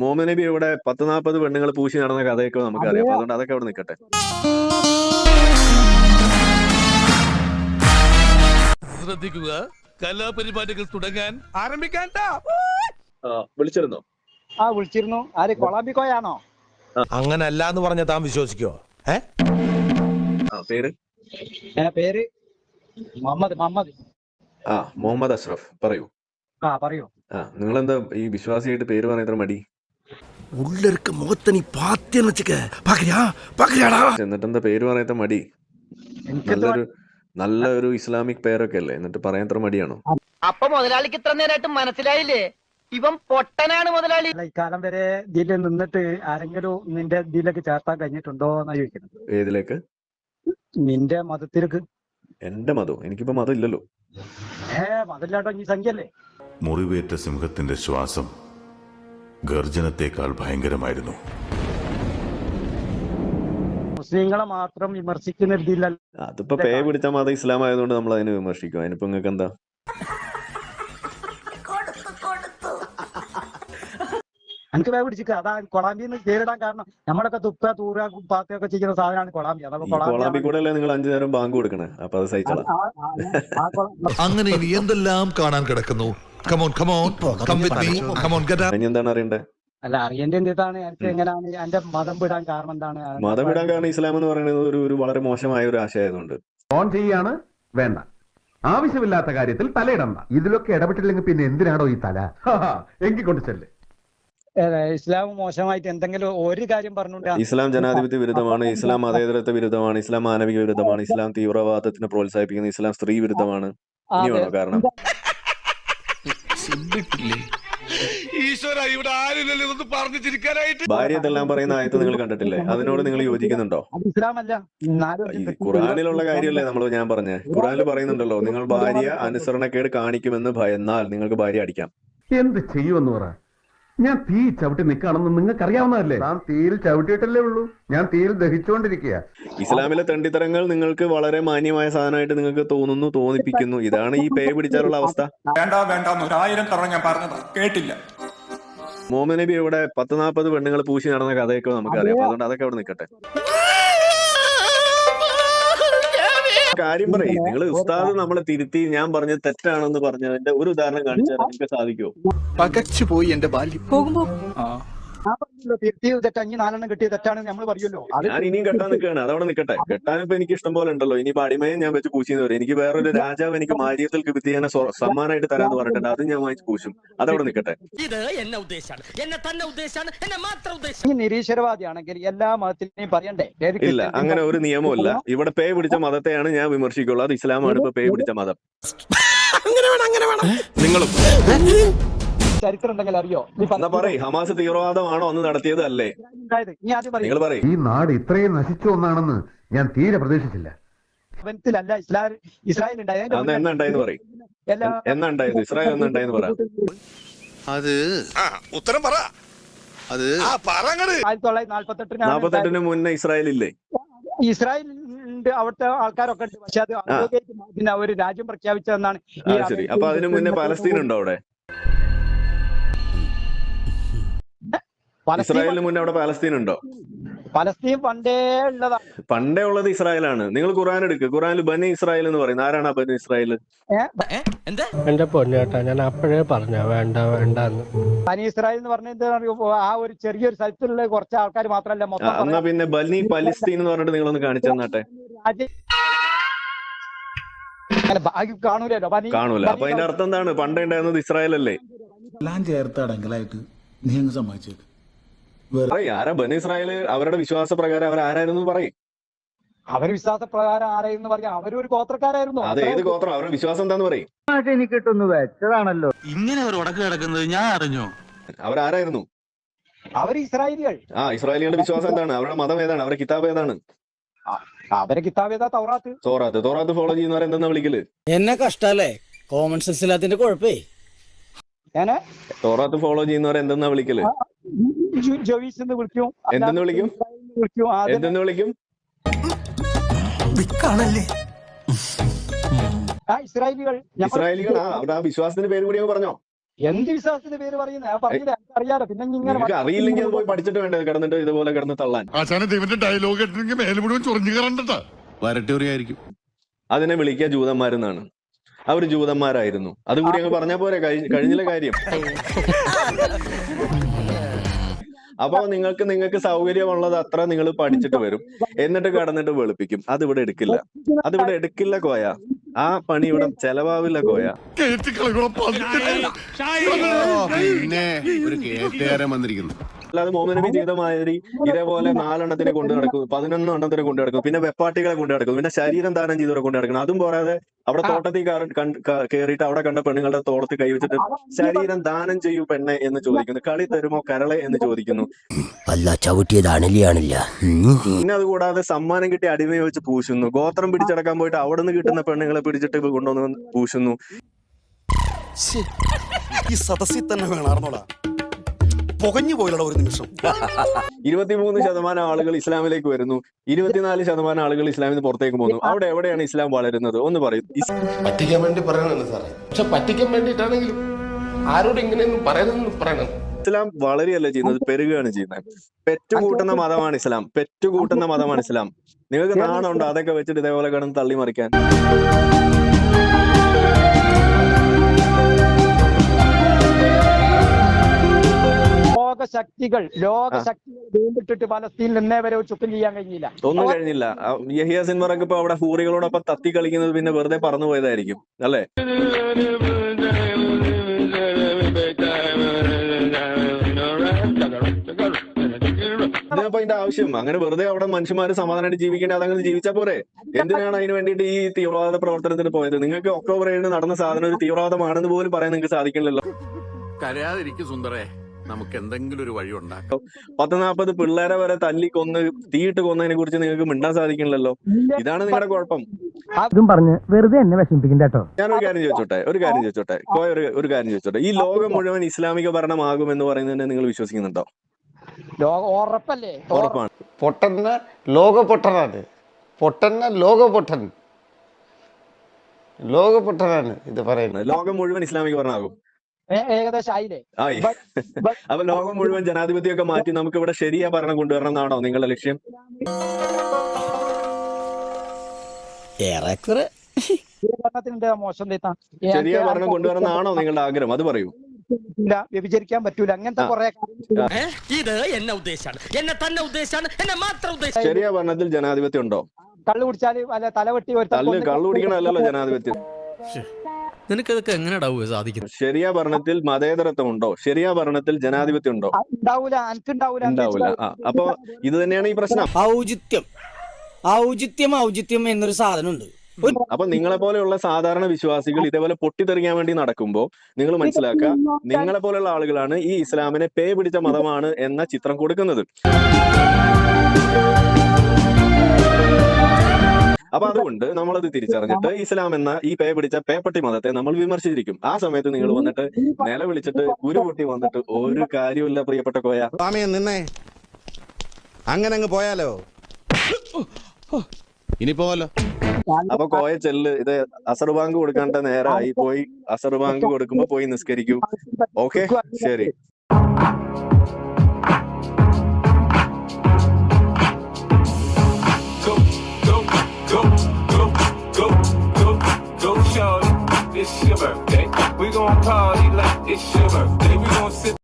മുഹമ്മദ് നബി ഇവിടെ പത്ത് നാൽപ്പത് പെണ്ണുങ്ങൾ പൂശി നടന്ന കഥയൊക്കെ നമുക്കറിയാം അപ്പൊ അതുകൊണ്ട് അതൊക്കെ അവിടെ നിൽക്കട്ടെ. ശ്രദ്ധിക്കുക. കലാപരിപാടികൾ തുടങ്ങാൻ ആരംഭിക്കാൻ വിളിച്ചിരുന്നോ? ആ വിളിച്ചിരുന്നു. ആര് കൊളാബിക്കോയാണോ? അങ്ങനെ അല്ല എന്ന് പറഞ്ഞ താൻ വിശ്വസിക്കോ ഏ? പേര്? പേര്? മുഹമ്മദ് മുഹമ്മദ്. ആ മുഹമ്മദ് അഷ്റഫ്. പറയൂ. ആ പറയൂ. ആ നിങ്ങളെന്താ ഈ വിശ്വാസിയായിട്ട് പേര് പറയാൻ മടി? உள்ள இருக்க முகத்தை நீ பார்த்தேன்னு வச்சுக்க பாக்குறியா பாக்குறியாடா എന്നിട്ട് എന്താ പേര് പറയാത്ത മടി എനിക്ക് നല്ലൊരു നല്ല ഒരു ഇസ്ലാമിക് പേരൊക്കെ അല്ലേ എന്നിട്ട് പറയാൻ ഇത്ര മടിയാണോ അപ്പൊ മുതലാളിക്ക് ഇത്ര നേരമായിട്ട് മനസ്സിലായില്ലേ ഇവൻ പൊട്ടനാണ് മുതലാളി ഇക്കാലം വരെ ഇതിൽ നിന്നിട്ട് ആരെങ്കിലും നിന്റെ ഇതിലേക്ക് ചേർത്താൻ കഴിഞ്ഞിട്ടുണ്ടോ എന്നാ ചോദിക്കുന്നത് ഏതിലേക്ക് നിന്റെ മതത്തിലേക്ക് എന്റെ മതം എനിക്കിപ്പോ മതം ഇല്ലല്ലോ ഏ മതമില്ലാട്ടോ ഈ സംഖ്യല്ലേ മുറിവേറ്റ സിംഹത്തിന്റെ ശ്വാസം ഗർജനത്തേക്കാൾ ഭയങ്കരമായിരുന്നു മുസ്ലിങ്ങളെ മാത്രം വിമർശിക്കുന്ന രീതിയിലല്ല അതിപ്പോ പേ പിടിച്ച മത ഇസ്ലാം ആയതുകൊണ്ട് നമ്മൾ അതിനെ വിമർശിക്കും അതിനിപ്പോ നിങ്ങൾക്ക് എന്താ എനിക്ക് വേ പിടിച്ചിട്ട് അതാ കൊളാമ്പിന്ന് പേരിടാൻ കാരണം നമ്മളൊക്കെ തുപ്പ തൂറ പാത്തയൊക്കെ ചെയ്യുന്ന സാധനമാണ് കൊളാമ്പി അതൊക്കെ കൊളാമ്പി കൂടെ നിങ്ങൾ അഞ്ചു നേരം ബാങ്ക് കൊടുക്കണേ അപ്പൊ അത് സഹിച്ചോളാം അങ്ങനെ ഇനി എന്തെല്ലാം കാണാൻ കിടക്കുന്നു come on come on come with me come on get ഇനി എന്താണ് അറിയണ്ടേ അല്ല അറിയേണ്ട എന്താണ്? എനിക്ക് എങ്ങനെയാണ് എന്റെ മതം വിടാൻ കാരണം എന്താണ്? മതം വിടാൻ കാരണം ഇസ്ലാം എന്ന് പറയുന്നത് ഒരു ഒരു വളരെ മോശമായ ഒരു ആശയമായതുകൊണ്ട്. ഓൺ ചെയ്യാണ് വേണ്ട. ആവശ്യമില്ലാത്ത കാര്യത്തിൽ തലയിടണ്ട. ഇതിലൊക്കെ ഇടപെട്ടില്ലെങ്കിൽ പിന്നെ എന്തിനാണോ ഈ തല? എങ്കിൽ കൊണ്ട് ചെല്ല്. ഇസ്ലാം മോശമായിട്ട് എന്തെങ്കിലും ഒരു കാര്യം പറഞ്ഞുകൊണ്ട് ഇസ്ലാം ജനാധിപത്യ വിരുദ്ധമാണ് ഇസ്ലാം മതേതരത്വ വിരുദ്ധമാണ് ഇസ്ലാം മാനവിക വിരുദ്ധമാണ് ഇസ്ലാം തീവ്രവാദത്തിന് പ്രോത്സാഹിപ്പിക്കുന്ന ഇസ്ലാം സ്ത്രീ വിരുദ്ധമാണ്. ഇനി വേണോ കാരണം? ഈശ്വര ഇവിടെ ആരില്ലല്ലോ ഇതൊന്ന് പറഞ്ഞു ചിരിക്കാനായിട്ട് ഭാര്യ ഇതെല്ലാം പറയുന്ന ആയത്ത് നിങ്ങൾ കണ്ടിട്ടില്ലേ? അതിനോട് നിങ്ങൾ യോജിക്കുന്നുണ്ടോ? ഖുറാനിലുള്ള കാര്യമല്ലേ നമ്മൾ ഞാൻ പറഞ്ഞേ? ഖുറാനിൽ പറയുന്നുണ്ടല്ലോ നിങ്ങൾ ഭാര്യ അനുസരണക്കേട് കാണിക്കുമെന്ന് ഭയന്നാൽ നിങ്ങൾക്ക് ഭാര്യ അടിക്കാം. എന്ത് ചെയ്യുമെന്ന് പറ. ഞാൻ തീ ചവിട്ടി നിൽക്കുകയാണെന്ന് നിങ്ങൾക്ക് അറിയാവുന്നതല്ലേ ഞാൻ തീയിൽ ചവിട്ടിയിട്ടല്ലേ ഉള്ളൂ. ഞാൻ തീയിൽ ദഹിച്ചുകൊണ്ടിരിക്കുക ഇസ്ലാമിലെ തണ്ടിത്തരങ്ങൾ നിങ്ങൾക്ക് വളരെ മാന്യമായ സാധനമായിട്ട് നിങ്ങൾക്ക് തോന്നുന്നു തോന്നിപ്പിക്കുന്നു. ഇതാണ് ഈ പേ പിടിച്ചാലുള്ള അവസ്ഥ. വേണ്ട വേണ്ട ഒരായിരം തവണ ഞാൻ പറഞ്ഞത് കേട്ടില്ല. മോമനബി നബി ഇവിടെ പത്ത് നാൽപ്പത് പെണ്ണുങ്ങൾ പൂശി നടന്ന കഥയൊക്കെ നമുക്കറിയാം. അതുകൊണ്ട് അതൊക്കെ അവിടെ നിൽക്കട്ടെ. കാര്യം പറയും. നിങ്ങൾ ഉസ്താദ് നമ്മളെ തിരുത്തി ഞാൻ പറഞ്ഞത് തെറ്റാണെന്ന് പറഞ്ഞതിന്റെ ഒരു ഉദാഹരണം കാണിച്ചാൽ നിങ്ങൾക്ക് സാധിക്കുമോ പകച്ചു പോയി എന്റെ ബാല്യം. ആ. ഞാൻ പറഞ്ഞല്ലോ നാലെണ്ണം തെറ്റാണ് നമ്മൾ പറയുമല്ലോ. അത് ഞാൻ ഇനിയും കെട്ടാൻ നിൽക്കുകയാണ് അതവിടെ നിൽക്കട്ടെ. കെട്ടാൻ ഇപ്പൊ എനിക്ക് ഇഷ്ടം പോലെ ഉണ്ടല്ലോ. ഇനി അടിമയെ ഞാൻ വെച്ച് പൂശിന്ന് പറയും. എനിക്ക് വേറൊരു രാജാവ് എനിക്ക് മാര്യത്തിൽ കിബിത്തിയാനെ സമ്മാനമായിട്ട് തരാന്ന് പറഞ്ഞിട്ടുണ്ട്. അത് ഞാൻ വാങ്ങിച്ച് പൂശും. അതവിടെ നിൽക്കട്ടെ. ഇത് എന്നെ ഉദ്ദേശമാണ് എന്നെ തന്നെ ഉദ്ദേശമാണ് എന്നെ മാത്രം ഉദ്ദേശം നിരീശ്വരവാദിയാണെങ്കിൽ എല്ലാ മതത്തിനെയും പറയണ്ടേ? ഇല്ല അങ്ങനെ ഒരു നിയമമില്ല. ഇവിടെ പേ പിടിച്ച മതത്തെയാണ് ഞാൻ വിമർശിക്കുള്ളൂ. അത് ഇസ്ലാമാണ് ഇപ്പൊ പേ പിടിച്ച മതം. അങ്ങനെ വേണം അങ്ങനെ വേണം. നിങ്ങളും. ചരിത്രം ഉണ്ടെങ്കിൽ അറിയോ ഹമാസ് തീവ്രവാദമാണോ അന്ന് നടത്തിയത് അല്ലേ ഇനി അത് പറയും. നിങ്ങൾ പറയും. ഈ നാട് ഇത്രയും നശിച്ചു ഒന്നാണെന്ന് ഞാൻ തീരെ പ്രതീക്ഷിച്ചില്ല. യവനത്തിലല്ല ഇസ്ലാം ഇസ്രായേൽ അത് ഉത്തരം പറ. അത് ആ പറങ്ങട് ആയിരത്തി തൊള്ളായിരത്തി നാല്പത്തെട്ടിനാണ് നാപ്പത്തെട്ടിന് മുന്നേ ഇസ്രായേൽ ഇല്ലേ ഇസ്രായേൽ ഉണ്ട് അവിടുത്തെ ആൾക്കാരൊക്കെ ഉണ്ട്. പക്ഷെ അത് ഔദ്യോഗികമായിട്ട് ഒരു രാജ്യം പ്രഖ്യാപിച്ചതെന്നാണ് ശരി. അപ്പൊ അതിന് മുന്നേ പലസ്തീൻ ഉണ്ടോ അവിടെ? ഇസ്രായേലിന് മുന്നേ അവിടെ പാലസ്തീൻ ഉണ്ടോ പലസ്തീൻ പണ്ടേ ഉള്ളതാണ്. പണ്ടേ ഉള്ളത് ഇസ്രായേലാണ്. നിങ്ങൾ ഖുറാൻ എടുക്ക്. ഖുറാനിൽ ബനി ഇസ്രായേൽ എന്ന് പറയുന്നത്. ആരാണ് ആ ബനി ഇസ്രായേൽ? എന്താ? എന്റെ പൊന്നേട്ടാ ഞാൻ അപ്പോഴേ പറഞ്ഞ വേണ്ട വേണ്ട ബനി ഇസ്രായേൽ എന്ന് പറഞ്ഞത് അറിയോ? ആ ഒരു ചെറിയൊരു സ്ഥലത്തുള്ള കുറച്ച് ആൾക്കാർ മാത്രമല്ല മൊത്തം എന്നാ പിന്നെ ബനി പലസ്തീൻ എന്ന് പറഞ്ഞിട്ട് നിങ്ങളൊന്ന് കാണിച്ചു തന്നാട്ടെ. കാണൂലോ. കാണൂല അപ്പൊ അതിന്റെ അർത്ഥം എന്താണ്? പണ്ടേ ഉണ്ടായിരുന്നത് ഇസ്രായേൽ അല്ലേ എല്ലാം ചേർത്ത് അടങ്കലായിട്ട് നീ അങ്ങ് സമ്മതിച്ചേക്ക്. പറയ്, ആരാ ബനി ഇസ്രായേൽ അവരുടെ വിശ്വാസ പ്രകാരം അവർ ആരായിരുന്നു പറയും. അവർ വിശ്വാസ പ്രകാരം ആരായിരുന്നു പറയാം. അവരൊരു ഗോത്രക്കാരായിരുന്നു. അത് ഏത് ഗോത്രം? അവരുടെ വിശ്വാസം എന്താന്ന് പറയും. എനിക്ക് കിട്ടുന്നു വെച്ചതാണല്ലോ. ഇങ്ങനെ ഒരു ഉടക്ക് കിടക്കുന്നത് ഞാൻ അറിഞ്ഞു? അവരാരായിരുന്നു അവർ ഇസ്രായേലികൾ. ആ ഇസ്രായേലികളുടെ വിശ്വാസം എന്താണ്? അവരുടെ മതം ഏതാണ്? അവരുടെ കിതാബ് ഏതാണ്? അവരെ കിതാബേതാ തൗറാത്ത്. തോറാത്ത്. തോറാത്ത് ഫോളോ ചെയ്യുന്നവരെ എന്താ വിളിക്കൽ? എന്നെ കഷ്ടല്ലേ കോമൺ സെൻസ് ഇല്ലാത്തിന്റെ കുഴപ്പേ. ഞാൻ തോറാത്ത് ഫോളോ ചെയ്യുന്നവരെ എന്തെന്നാ വിളിക്കൽ? ജോയിസ് എന്ന് വിളിക്കും. എന്തെന്ന് വിളിക്കും? വിളിക്കും. എന്തെന്ന് വിളിക്കും? ആ ഇസ്രായേലികൾ. ഇസ്രായേലികൾ ആ വിശ്വാസത്തിന്റെ പേര് കൂടി അങ്ങ് പറഞ്ഞോ? എന്ത് വിശ്വാസത്തിന്റെ പേര് പറയുന്നത് പറഞ്ഞില്ല. അറിയാലോ പിന്നെ ഇങ്ങനെ അറിയില്ലെങ്കിൽ പോയി പഠിച്ചിട്ട് വേണ്ടത് കിടന്നിട്ട് ഇതുപോലെ കിടന്ന് തള്ളാൻ. ദൈവന്റെ ഡയലോഗ് വരട്ടൂറിയായിരിക്കും അതിനെ വിളിക്കുക ജൂതന്മാരെന്നാണ്. അവർ ജൂതന്മാരായിരുന്നു. അതുകൂടി അങ്ങ് പറഞ്ഞ പോരെ. കഴിഞ്ഞ കഴിഞ്ഞില്ല കാര്യം. അപ്പൊ നിങ്ങൾക്ക് നിങ്ങൾക്ക് സൗകര്യമുള്ളത് അത്ര നിങ്ങൾ പഠിച്ചിട്ട് വരും. എന്നിട്ട് കടന്നിട്ട് വെളുപ്പിക്കും. ഇവിടെ എടുക്കില്ല. അത് ഇവിടെ എടുക്കില്ല കോയ. ആ പണി ഇവിടെ ചെലവാവില്ല കോയ. കേറ്റി കളകളെ പിന്നെ ഒരു കേട്ടുകാരൻ വന്നിരിക്കുന്നു. അല്ലാതെ മോഹൻ നബി ചെയ്ത മാതിരി ഇതേപോലെ നാലെണ്ണത്തിനെ കൊണ്ടു നടക്കും പതിനൊന്ന് എണ്ണത്തിനെ കൊണ്ടു നടക്കും പിന്നെ വെപ്പാട്ടികളെ കൊണ്ടു നടക്കും പിന്നെ ശരീരം ദാനം ചെയ്തവരെ കൊണ്ടു നടക്കണം അതും പോരാതെ അവിടെ തോട്ടത്തിൽ കയറിയിട്ട് അവിടെ കണ്ട പെണ്ണുങ്ങളുടെ തോളത്ത് കൈവച്ചിട്ട് ശരീരം ദാനം ചെയ്യൂ പെണ്ണെ എന്ന് ചോദിക്കുന്നു. കളി തരുമോ കരളെ എന്ന് ചോദിക്കുന്നു. അല്ല ചവിട്ടിയത് അണലിയാണില്ല. പിന്നെ അതുകൂടാതെ സമ്മാനം കിട്ടി അടിമയെ വെച്ച് പൂശുന്നു. ഗോത്രം പിടിച്ചടക്കാൻ പോയിട്ട് അവിടെ നിന്ന് കിട്ടുന്ന പെണ്ണുങ്ങളെ പിടിച്ചിട്ട് കൊണ്ടുവന്ന് പൂശുന്നു. ഈ സദസ്സിൽ തന്നെ വേണമാർന്നോടാ പുകഞ്ഞു പോയുള്ള ഒരു നിമിഷം. ഇരുപത്തിമൂന്ന് ശതമാനം ആളുകൾ ഇസ്ലാമിലേക്ക് വരുന്നു. ഇരുപത്തിനാല് ശതമാനം ആളുകൾ ഇസ്ലാമിൽ നിന്ന് പുറത്തേക്ക് പോകുന്നു. അവിടെ എവിടെയാണ് ഇസ്ലാം വളരുന്നത്? ഒന്ന് പറയും. പറ്റിക്കാൻ വേണ്ടി പറയണമെന്ന് സാറേ. പക്ഷെ പറ്റിക്കാൻ വേണ്ടിയിട്ടാണെങ്കിലും ആരോട് ഇങ്ങനെയൊന്നും പറയണമെന്ന് പറയണം. ഇസ്ലാം വളരെയല്ല ചെയ്യുന്നത് പെരുകയാണ് ചെയ്യുന്നത്. പെറ്റുകൂട്ടുന്ന മതമാണ് ഇസ്ലാം. പെറ്റുകൂട്ടുന്ന മതമാണ് ഇസ്ലാം. നിങ്ങൾക്ക് നാണമുണ്ടോ അതൊക്കെ വെച്ചിട്ട് ഇതേപോലെ കിടന്ന് തള്ളി മറിക്കാൻ. ലോകശക്തികൾ ലോകശക്തികൾ വീണ്ടിട്ടിട്ട് പലസ്തീനിൽ ഇന്നേ വരെ ചുക്കം ചെയ്യാൻ കഴിഞ്ഞില്ല. ഒന്നും കഴിഞ്ഞില്ല. യഹിയ സിൻവറൊക്കെ ഇപ്പൊ അവിടെ ഹൂറികളോടൊപ്പം തത്തി കളിക്കുന്നത് പിന്നെ വെറുതെ പറന്നു പോയതായിരിക്കും അല്ലേ? ഇതിനപ്പോ അതിന്റെ ആവശ്യം. അങ്ങനെ വെറുതെ അവിടെ മനുഷ്യന്മാര് സമാധാനമായിട്ട് ജീവിക്കേണ്ട അതങ്ങനെ ജീവിച്ചാ പോരെ? എന്തിനാണ് അതിന് വേണ്ടിയിട്ട് ഈ തീവ്രവാദ പ്രവർത്തനത്തിന് പോയത്? നിങ്ങൾക്ക് ഒക്ടോബർ ഏഴിന് നടന്ന സാധനം ഒരു തീവ്രവാദമാണെന്ന് പോലും പറയാൻ നിങ്ങൾക്ക് സാധിക്കില്ലല്ലോ. കരയാതിരിക്കും സുന്ദരേ നമുക്ക് എന്തെങ്കിലും ഒരു വഴി ഉണ്ടാക്കാം. പത്ത് നാൽപ്പത് പിള്ളേരെ വരെ തല്ലി കൊന്ന് തീയിട്ട് കൊന്നതിനെ കുറിച്ച് നിങ്ങൾക്ക് മിണ്ടാൻ സാധിക്കില്ലല്ലോ? ഇതാണ് നിങ്ങളുടെ കുഴപ്പം. അതും പറഞ്ഞ് വെറുതെ എന്നെ വിഷമിപ്പിക്കണ്ട കേട്ടോ. ഞാനൊരു കാര്യം ചോദിച്ചോട്ടെ ഒരു കാര്യം ചോദിച്ചോട്ടെ. കോയ ഒരു ഒരു കാര്യം ചോദിച്ചോട്ടെ. ഈ ലോകം മുഴുവൻ ഇസ്ലാമിക ഭരണമാകും എന്ന് പറയുന്നതിനെ നിങ്ങൾ വിശ്വസിക്കുന്നുണ്ടോ? ലോക ഉറപ്പല്ലേ? ഉറപ്പാണ്. പൊട്ടന്ന ലോക പൊട്ടനാണ് പൊട്ടന്ന ലോക പൊട്ടൻ ലോക പൊട്ടനാണ് ഇത് പറയുന്നത്. ലോകം മുഴുവൻ ഇസ്ലാമിക ഭരണമാകും. ഏകദേശം ആയില്ലേ? അപ്പൊ ലോകം മുഴുവൻ ജനാധിപത്യമൊക്കെ മാറ്റി നമുക്ക് ഇവിടെ ശരിയാ ഭരണം കൊണ്ടുവരണം എന്നാണോ നിങ്ങളുടെ ലക്ഷ്യം? ഏറെക്കുറെ. ശരിയാ ഭരണം കൊണ്ടുവരണം എന്നാണോ നിങ്ങളുടെ ആഗ്രഹം? അത് പറയൂ. പറ്റൂല വ്യഭിചരിക്കാൻ പറ്റൂല. അങ്ങനത്തെ. കുറെ ഇത് എന്നെ ഉദ്ദേശാണ്. എന്നെ തന്നെ ഉദ്ദേശാണ്. എന്നെ മാത്രം ഉദ്ദേശം ശരിയാ ഭരണത്തിൽ ജനാധിപത്യം ഉണ്ടോ? കള്ളു കുടിച്ചാൽ അല്ല തലവെട്ടി കള്ളു കുടിക്കണല്ലോ ജനാധിപത്യം. നിനക്കതൊക്കെ എങ്ങനെയാടാവുക സാധിക്കുന്നത് ശരിയാ ഭരണത്തിൽ മതേതരത്വം ഉണ്ടോ ശരിയാ ഭരണത്തിൽ ജനാധിപത്യം ഉണ്ടോ ഉണ്ടാവൂല. അപ്പൊ ഇത് തന്നെയാണ് ഈ പ്രശ്നം. ഔചിത്യം. ഔചിത്യം ഔചിത്യം എന്നൊരു സാധനമുണ്ട്. അപ്പൊ നിങ്ങളെ പോലെയുള്ള സാധാരണ വിശ്വാസികൾ ഇതേപോലെ പൊട്ടിത്തെറിക്കാൻ വേണ്ടി നടക്കുമ്പോൾ നിങ്ങൾ മനസ്സിലാക്കുക നിങ്ങളെ പോലെയുള്ള ആളുകളാണ് ഈ ഇസ്ലാമിനെ പേ പിടിച്ച മതമാണ് എന്ന ചിത്രം കൊടുക്കുന്നത്. അപ്പൊ അതുകൊണ്ട് നമ്മളത് തിരിച്ചറിഞ്ഞിട്ട് ഇസ്ലാം എന്ന ഈ പേ പിടിച്ച പേപ്പട്ടി മതത്തെ നമ്മൾ വിമർശിച്ചിരിക്കും. ആ സമയത്ത് നിങ്ങൾ വന്നിട്ട് നില വിളിച്ചിട്ട് കുരു പൊട്ടി വന്നിട്ട് ഒരു കാര്യമില്ല പ്രിയപ്പെട്ട കോയ. സ്വാമിയെ നിന്നേ അങ്ങനെ അങ്ങ് പോയാലോ? ഇനി പോവല്ലോ. അപ്പൊ കോയ ചെല്ല് ഇത് അസറു ബാങ്ക് കൊടുക്കേണ്ട നേരമായി പോയി. അസറു ബാങ്ക് കൊടുക്കുമ്പോ പോയി നിസ്കരിക്കൂ. ഓക്കെ ശരി. Party like, it's sugar. Baby, we gon' sit.